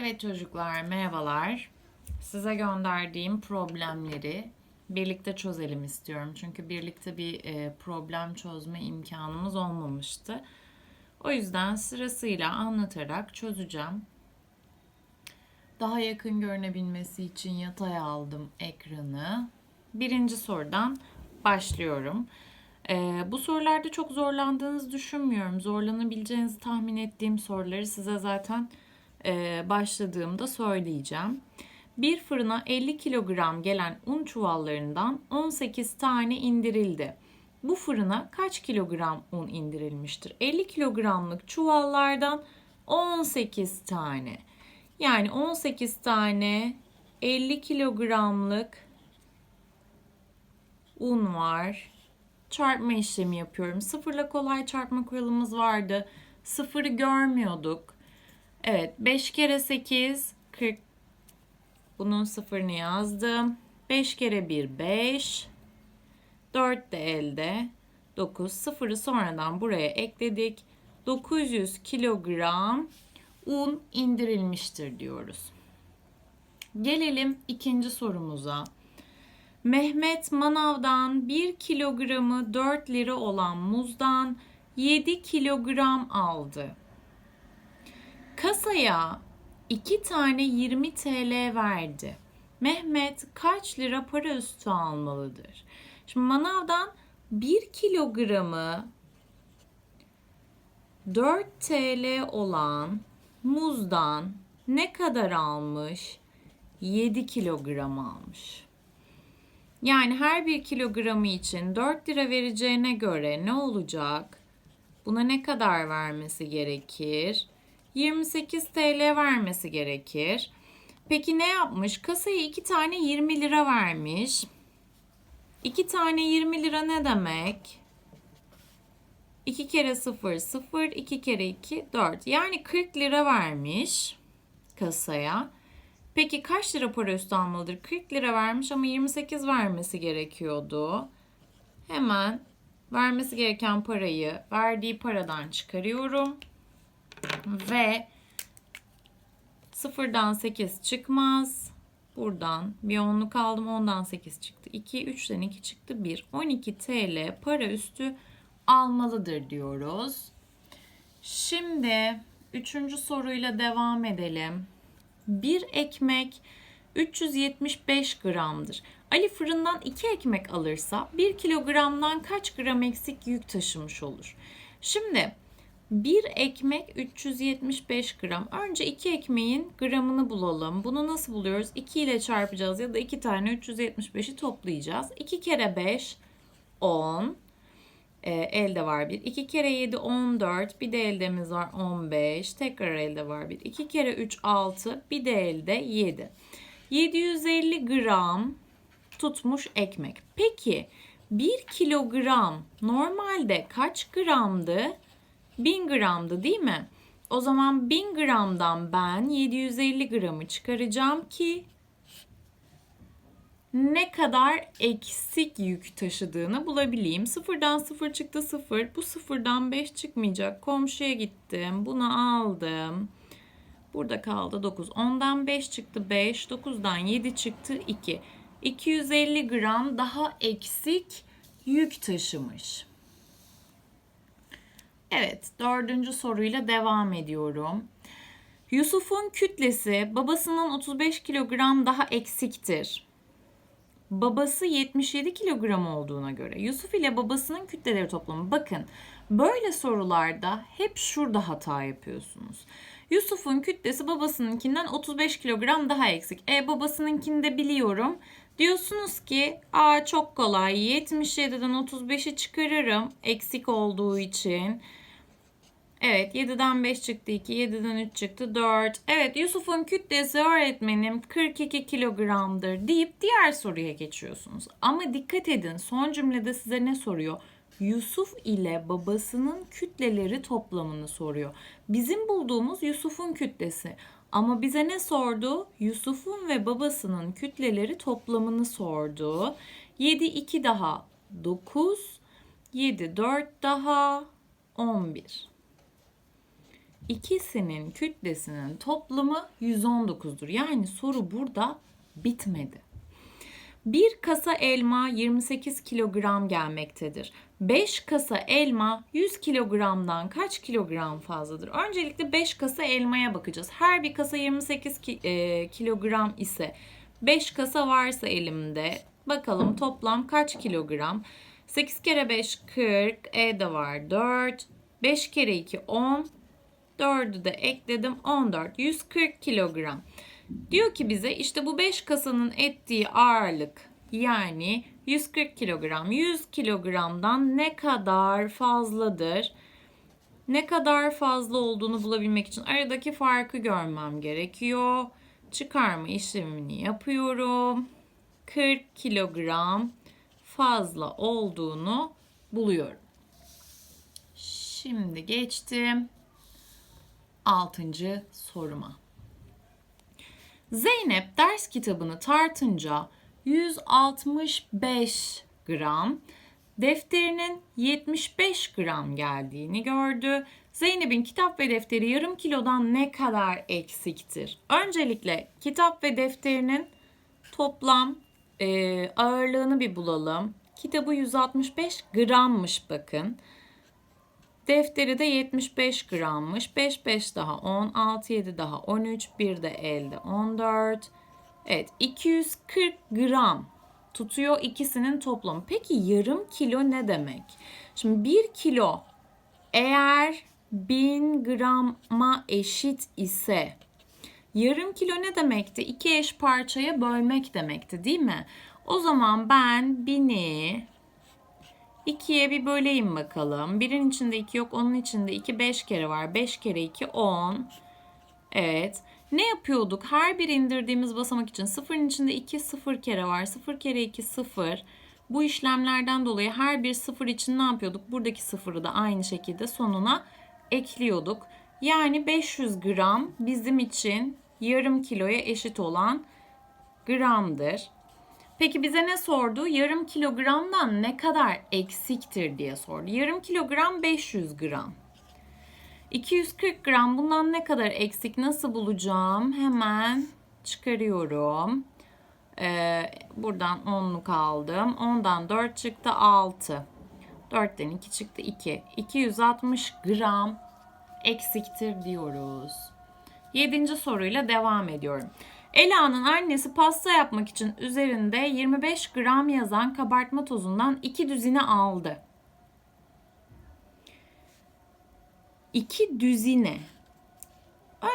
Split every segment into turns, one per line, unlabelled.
Evet çocuklar merhabalar. Size gönderdiğim problemleri birlikte çözelim istiyorum. Çünkü birlikte bir e, problem çözme imkanımız olmamıştı. O yüzden sırasıyla anlatarak çözeceğim. Daha yakın görünebilmesi için yatay aldım ekranı. Birinci sorudan başlıyorum. Ee, bu sorularda çok zorlandığınızı düşünmüyorum. Zorlanabileceğinizi tahmin ettiğim soruları size zaten başladığımda söyleyeceğim. Bir fırına 50 kilogram gelen un çuvallarından 18 tane indirildi. Bu fırına kaç kilogram un indirilmiştir? 50 kilogramlık çuvallardan 18 tane. Yani 18 tane 50 kilogramlık un var. Çarpma işlemi yapıyorum. Sıfırla kolay çarpma kuralımız vardı. Sıfırı görmüyorduk. Evet 5 kere 8 40. Bunun sıfırını yazdım. 5 kere 1 5. 4 de elde. 9 sıfırı sonradan buraya ekledik. 900 kilogram un indirilmiştir diyoruz. Gelelim ikinci sorumuza. Mehmet manavdan 1 kilogramı 4 lira olan muzdan 7 kilogram aldı. Kasaya 2 tane 20 TL verdi. Mehmet kaç lira para üstü almalıdır? Şimdi manavdan 1 kilogramı 4 TL olan muzdan ne kadar almış? 7 kilogram almış. Yani her bir kilogramı için 4 lira vereceğine göre ne olacak? Buna ne kadar vermesi gerekir? 28 TL vermesi gerekir. Peki ne yapmış? Kasaya 2 tane 20 lira vermiş. 2 tane 20 lira ne demek? 2 kere 0 0, 2 kere 2 4. Yani 40 lira vermiş kasaya. Peki kaç lira para üstü almalıdır? 40 lira vermiş ama 28 vermesi gerekiyordu. Hemen vermesi gereken parayı verdiği paradan çıkarıyorum. Ve sıfırdan 8 çıkmaz. Buradan bir onluk aldım. Ondan 8 çıktı. 2, 3'ten 2 çıktı. 1. 12 TL para üstü almalıdır diyoruz. Şimdi üçüncü soruyla devam edelim. Bir ekmek 375 gramdır. Ali fırından 2 ekmek alırsa 1 kilogramdan kaç gram eksik yük taşımış olur? Şimdi bir ekmek 375 gram. Önce iki ekmeğin gramını bulalım. Bunu nasıl buluyoruz? 2 ile çarpacağız ya da 2 tane 375'i toplayacağız. 2 kere 5 10. E, elde var bir. 2 kere 7 14. Bir de eldemiz var 15. Tekrar elde var bir. 2 kere 3 6. Bir de elde 7. 750 gram tutmuş ekmek. Peki 1 kilogram normalde kaç gramdı? 1000 gramdı değil mi? O zaman 1000 gramdan ben 750 gramı çıkaracağım ki ne kadar eksik yük taşıdığını bulabileyim. Sıfırdan sıfır çıktı sıfır. Bu sıfırdan 5 çıkmayacak. Komşuya gittim. Bunu aldım. Burada kaldı 9. 10'dan 5 çıktı 5. 9'dan 7 çıktı 2. 250 gram daha eksik yük taşımış. Evet, dördüncü soruyla devam ediyorum. Yusuf'un kütlesi babasından 35 kilogram daha eksiktir. Babası 77 kilogram olduğuna göre Yusuf ile babasının kütleleri toplamı. Bakın böyle sorularda hep şurada hata yapıyorsunuz. Yusuf'un kütlesi babasınınkinden 35 kilogram daha eksik. E babasınınkini de biliyorum. Diyorsunuz ki aa çok kolay 77'den 35'i çıkarırım eksik olduğu için. Evet 7'den 5 çıktı 2, 7'den 3 çıktı 4. Evet Yusuf'un kütlesi öğretmenim 42 kilogramdır deyip diğer soruya geçiyorsunuz. Ama dikkat edin son cümlede size ne soruyor? Yusuf ile babasının kütleleri toplamını soruyor. Bizim bulduğumuz Yusuf'un kütlesi. Ama bize ne sordu? Yusuf'un ve babasının kütleleri toplamını sordu. 7 2 daha 9, 7 4 daha 11. ikisinin kütlesinin toplamı 119'dur. Yani soru burada bitmedi. Bir kasa elma 28 kilogram gelmektedir. 5 kasa elma 100 kilogramdan kaç kilogram fazladır? Öncelikle 5 kasa elmaya bakacağız. Her bir kasa 28 ki, e, kilogram ise 5 kasa varsa elimde bakalım toplam kaç kilogram? 8 kere 5 40, E de var 4, 5 kere 2 10, 4'ü de ekledim 14, 140 kilogram. Diyor ki bize işte bu 5 kasanın ettiği ağırlık yani 140 kilogram. 100 kilogramdan ne kadar fazladır? Ne kadar fazla olduğunu bulabilmek için aradaki farkı görmem gerekiyor. Çıkarma işlemini yapıyorum. 40 kilogram fazla olduğunu buluyorum. Şimdi geçtim 6. soruma. Zeynep ders kitabını tartınca 165 gram, defterinin 75 gram geldiğini gördü. Zeynep'in kitap ve defteri yarım kilodan ne kadar eksiktir? Öncelikle kitap ve defterinin toplam e, ağırlığını bir bulalım. Kitabı 165 grammış bakın. Defteri de 75 grammış. 5 5 daha 10, 6 7 daha 13, 1 de elde 14. Evet 240 gram tutuyor ikisinin toplamı. Peki yarım kilo ne demek? Şimdi 1 kilo eğer 1000 grama eşit ise yarım kilo ne demekti? İki eş parçaya bölmek demekti değil mi? O zaman ben 1000'i 2'ye bir böleyim bakalım. Birin içinde 2 yok, onun içinde 2 5 kere var. 5 kere 2 10. Evet. Ne yapıyorduk? Her bir indirdiğimiz basamak için sıfırın içinde 2 sıfır kere var. 0 kere 2 0. Bu işlemlerden dolayı her bir sıfır için ne yapıyorduk? Buradaki sıfırı da aynı şekilde sonuna ekliyorduk. Yani 500 gram bizim için yarım kiloya eşit olan gramdır. Peki bize ne sordu? Yarım kilogramdan ne kadar eksiktir diye sordu. Yarım kilogram 500 gram. 240 gram bundan ne kadar eksik nasıl bulacağım? Hemen çıkarıyorum. Ee, buradan 10'luk aldım. 10'dan 4 çıktı 6. 4'ten 2 çıktı 2. 260 gram eksiktir diyoruz. 7. soruyla devam ediyorum. Ela'nın annesi pasta yapmak için üzerinde 25 gram yazan kabartma tozundan 2 düzine aldı. 2 düzine.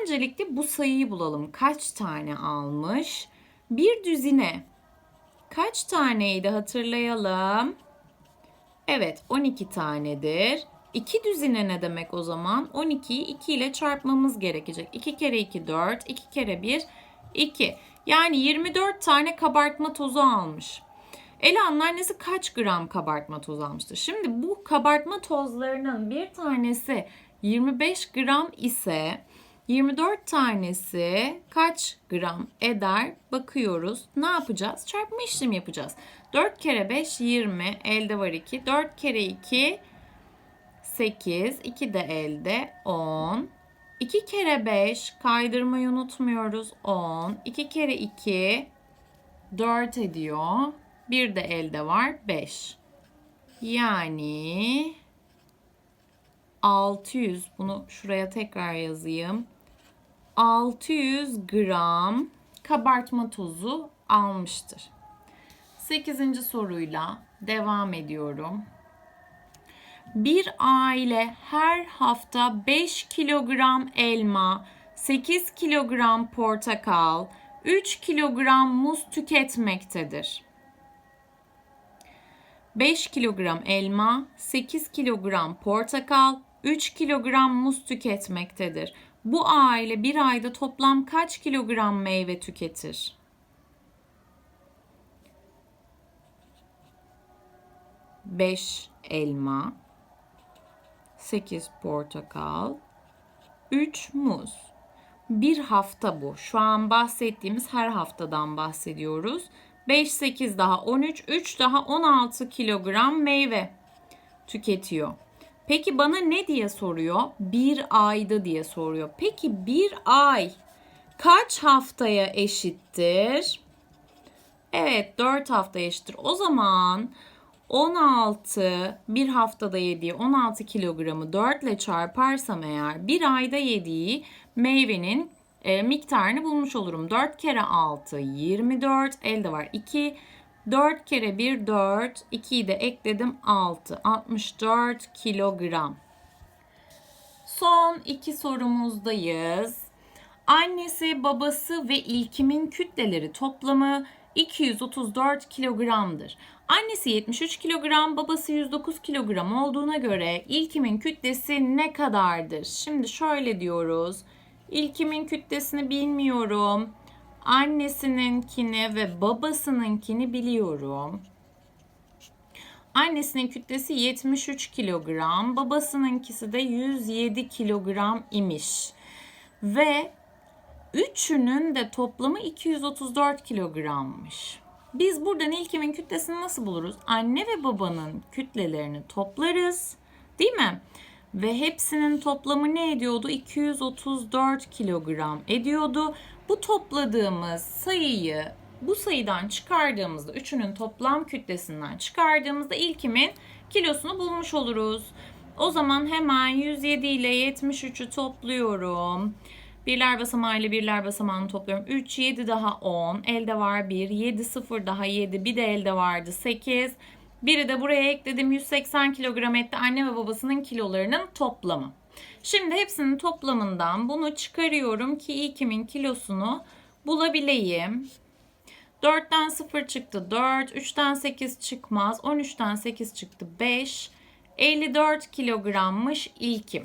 Öncelikle bu sayıyı bulalım. Kaç tane almış? Bir düzine kaç taneydi hatırlayalım. Evet 12 tanedir. 2 düzine ne demek o zaman? 12'yi 2 ile çarpmamız gerekecek. 2 kere 2 4, 2 kere 1 2. Yani 24 tane kabartma tozu almış. Ela'nın annesi kaç gram kabartma tozu almıştır? Şimdi bu kabartma tozlarının bir tanesi 25 gram ise 24 tanesi kaç gram eder bakıyoruz. Ne yapacağız? Çarpma işlemi yapacağız. 4 kere 5 20 elde var 2. 4 kere 2 8 2 de elde 10 2 kere 5 kaydırmayı unutmuyoruz 10. 2 kere 2 4 ediyor. Bir de elde var 5. Yani 600 bunu şuraya tekrar yazayım. 600 gram kabartma tozu almıştır. 8. soruyla devam ediyorum. Bir aile her hafta 5 kilogram elma, 8 kilogram portakal, 3 kilogram muz tüketmektedir. 5 kilogram elma, 8 kilogram portakal, 3 kilogram muz tüketmektedir. Bu aile bir ayda toplam kaç kilogram meyve tüketir? Beş elma, 8 portakal, 3 muz. Bir hafta bu. Şu an bahsettiğimiz her haftadan bahsediyoruz. 5, 8 daha 13, 3 daha 16 kilogram meyve tüketiyor. Peki bana ne diye soruyor? Bir ayda diye soruyor. Peki bir ay kaç haftaya eşittir? Evet 4 hafta eşittir. O zaman 16 bir haftada yediği 16 kilogramı 4 ile çarparsam eğer bir ayda yediği meyvenin e, miktarını bulmuş olurum. 4 kere 6 24 elde var 2 4 kere 1 4 2'yi de ekledim 6 64 kilogram. Son iki sorumuzdayız. Annesi, babası ve İlkim'in kütleleri toplamı 234 kilogramdır. Annesi 73 kilogram, babası 109 kilogram olduğuna göre İlkim'in kütlesi ne kadardır? Şimdi şöyle diyoruz. İlkim'in kütlesini bilmiyorum. Annesininkini ve babasınınkini biliyorum. Annesinin kütlesi 73 kilogram, babasınınkisi de 107 kilogram imiş. Ve üçünün de toplamı 234 kilogrammış. Biz buradan ilkimin kütlesini nasıl buluruz? Anne ve babanın kütlelerini toplarız. Değil mi? Ve hepsinin toplamı ne ediyordu? 234 kilogram ediyordu. Bu topladığımız sayıyı bu sayıdan çıkardığımızda, üçünün toplam kütlesinden çıkardığımızda ilkimin kilosunu bulmuş oluruz. O zaman hemen 107 ile 73'ü topluyorum. Birler basamağı ile birler basamağını topluyorum. 3, 7 daha 10. Elde var 1. 7, 0 daha 7. Bir de elde vardı 8. Biri de buraya ekledim. 180 kilogram etti. Anne ve babasının kilolarının toplamı. Şimdi hepsinin toplamından bunu çıkarıyorum ki ilkimin kilosunu bulabileyim. 4'ten 0 çıktı 4, 3'ten 8 çıkmaz, 13'ten 8 çıktı 5. 54 kilogrammış ilkim.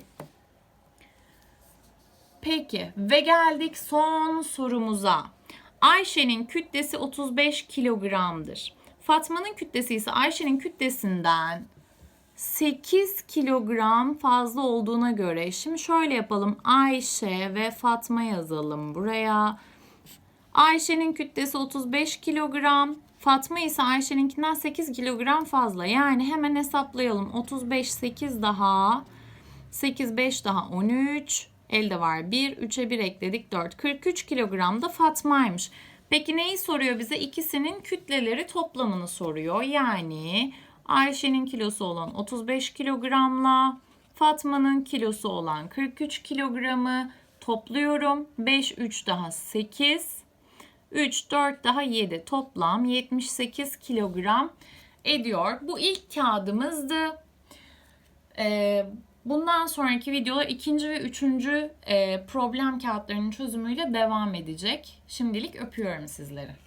Peki ve geldik son sorumuza. Ayşe'nin kütlesi 35 kilogramdır. Fatma'nın kütlesi ise Ayşe'nin kütlesinden 8 kilogram fazla olduğuna göre şimdi şöyle yapalım. Ayşe ve Fatma yazalım buraya. Ayşe'nin kütlesi 35 kilogram. Fatma ise Ayşe'ninkinden 8 kilogram fazla. Yani hemen hesaplayalım. 35 8 daha 8 5 daha 13. Elde var 1. 3'e 1 ekledik 4. 43 kilogram da Fatma'ymış. Peki neyi soruyor bize? İkisinin kütleleri toplamını soruyor. Yani Ayşe'nin kilosu olan 35 kilogramla Fatma'nın kilosu olan 43 kilogramı topluyorum. 5 3 daha 8. 3 4 daha 7 toplam 78 kilogram ediyor. Bu ilk kağıdımızdı. Ee, bundan sonraki videolar ikinci ve üçüncü e, problem kağıtlarının çözümüyle devam edecek. Şimdilik öpüyorum sizleri.